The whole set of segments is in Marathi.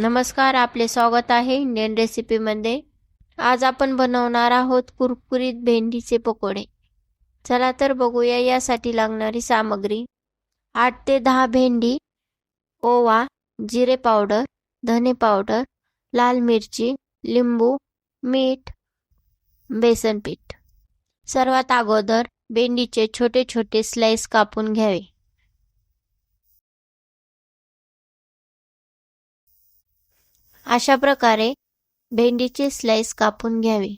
नमस्कार आपले स्वागत आहे इंडियन रेसिपीमध्ये आज आपण बनवणार आहोत कुरकुरीत भेंडीचे पकोडे. चला तर बघूया यासाठी लागणारी सामग्री. आठ ते दहा भेंडी ओवा जिरे पावडर धने पावडर लाल मिरची लिंबू मीठ बेसन पीठ. सर्वात अगोदर भेंडीचे छोटे छोटे स्लाइस कापून घ्यावे. अशा प्रकारे भेंडीचे स्लाइस कापून घ्यावे.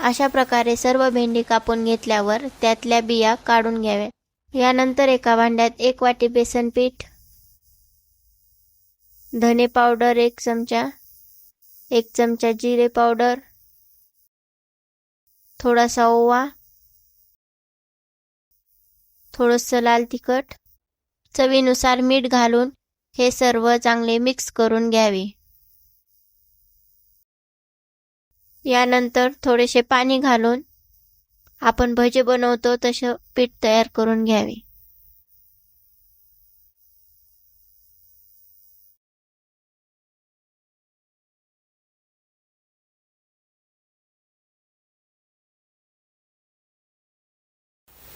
अशा प्रकारे सर्व भेंडी कापून घेतल्यावर त्यातल्या बिया काढून घ्याव्या यानंतर एका भांड्यात एक वाटी बेसन पीठ धने पावडर एक चमचा एक चमचा जिरे पावडर थोडासा ओवा थोडंसं लाल तिखट चवीनुसार मीठ घालून हे सर्व चांगले मिक्स करून घ्यावे. यानंतर थोडेसे पाणी घालून आपण भजे बनवतो तसं पीठ तयार करून घ्यावे.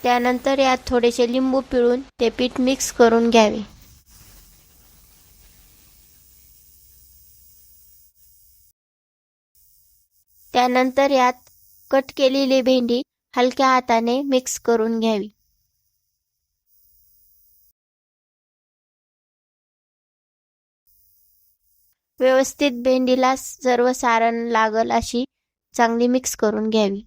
त्यानंतर यात थोडेसे लिंबू पिळून ते पीठ मिक्स करून घ्यावे. त्यानंतर यात कट केलेली भेंडी हलक्या हाताने मिक्स करून घ्यावी. व्यवस्थित भेंडीला सर्व सारण लागल अशी चांगली मिक्स करून घ्यावी.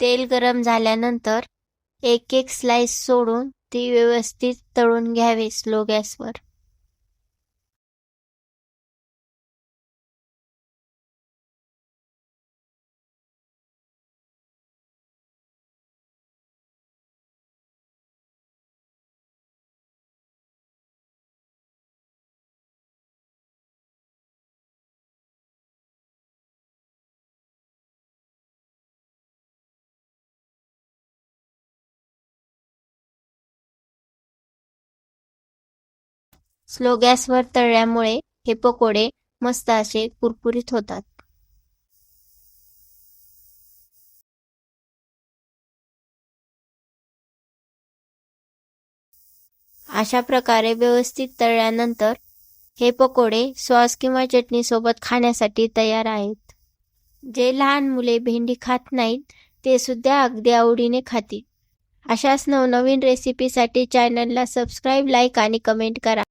तेल गरम झाल्यानंतर एक एक स्लाइस सोडून ती व्यवस्थित तळून घ्यावी स्लो गॅसवर स्लो गॅसवर तळल्यामुळे हे पकोडे मस्त असे कुरकुरीत होतात. अशा प्रकारे व्यवस्थित तळल्यानंतर हे पकोडे सॉस किंवा चटणी सोबत खाण्यासाठी तयार आहेत. जे लहान मुले भेंडी खात नाहीत ते सुद्धा अगदी आवडीने खातील. अशाच नवनवीन रेसिपीसाठी चॅनलला सबस्क्राईब लाईक आणि कमेंट करा.